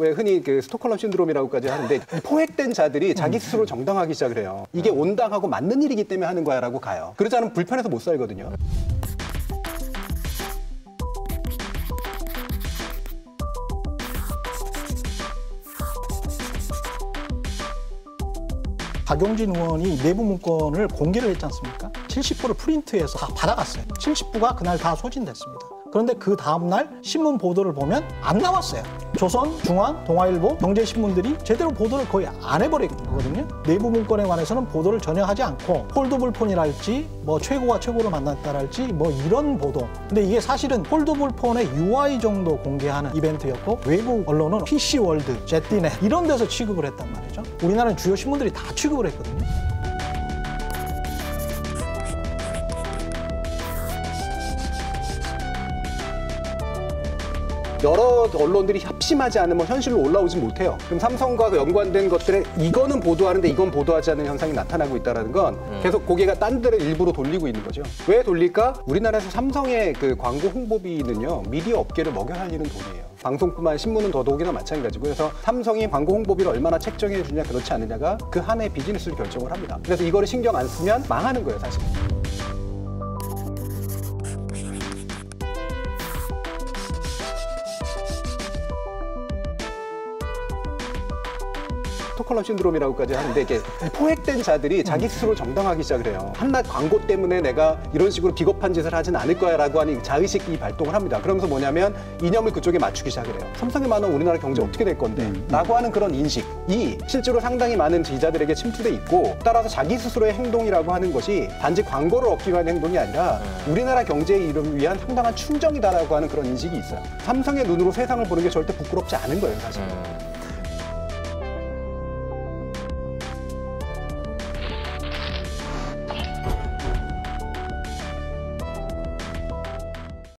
왜 흔히 그 스톡홀름 신드롬이라고까지 하는데 포획된 자들이 자기 스스로 정당하기 시작을 해요. 이게 온당하고 맞는 일이기 때문에 하는 거야라고 가요. 그러지 않으면 불편해서 못 살거든요. 박용진 의원이 내부 문건을 공개를 했지 않습니까? 70부를 프린트해서 다 받아갔어요. 70부가 그날 다 소진됐습니다. 그런데 그 다음날 신문 보도를 보면 안 나왔어요. 조선, 중앙, 동아일보, 경제신문들이 제대로 보도를 거의 안 해버린 거거든요. 내부 문건에 관해서는 보도를 전혀 하지 않고 폴더블폰이랄지 뭐 최고가 최고를 만났다랄지 뭐 이런 보도. 근데 이게 사실은 폴더블폰의 UI 정도 공개하는 이벤트였고 외국 언론은 PC월드, 제티넷 이런 데서 취급을 했단 말이죠. 우리나라는 주요 신문들이 다 취급을 했거든요. 여러 언론들이 협심하지 않으면 현실로 올라오지 못해요. 그럼 삼성과 연관된 것들에 이거는 보도하는데 이건 보도하지 않는 현상이 나타나고 있다는 건 계속 고개가 딴 데를 일부러 돌리고 있는 거죠. 왜 돌릴까? 우리나라에서 삼성의 그 광고 홍보비는요 미디어 업계를 먹여 살리는 돈이에요. 방송뿐만 신문은 더더욱이나 마찬가지고 그래서 삼성이 광고 홍보비를 얼마나 책정해 주냐 그렇지 않느냐가 그 한 해 비즈니스를 결정을 합니다. 그래서 이거를 신경 안 쓰면 망하는 거예요 사실. 스톡홀름 신드롬이라고까지 하는데 이게 포획된 자들이 자기 스스로 정당하기 시작을 해요. 한낱 광고 때문에 내가 이런 식으로 비겁한 짓을 하진 않을 거야라고 하는 자의식이 발동을 합니다. 그러면서 뭐냐면 이념을 그쪽에 맞추기 시작을 해요. 삼성이 많은 우리나라 경제 어떻게 될 건데? 라고 하는 그런 인식이 실제로 상당히 많은 기자들에게 침투돼 있고 따라서 자기 스스로의 행동이라고 하는 것이 단지 광고를 얻기 위한 행동이 아니라 우리나라 경제의 이름을 위한 상당한 충정이다라고 하는 그런 인식이 있어요. 삼성의 눈으로 세상을 보는 게 절대 부끄럽지 않은 거예요, 사실. 은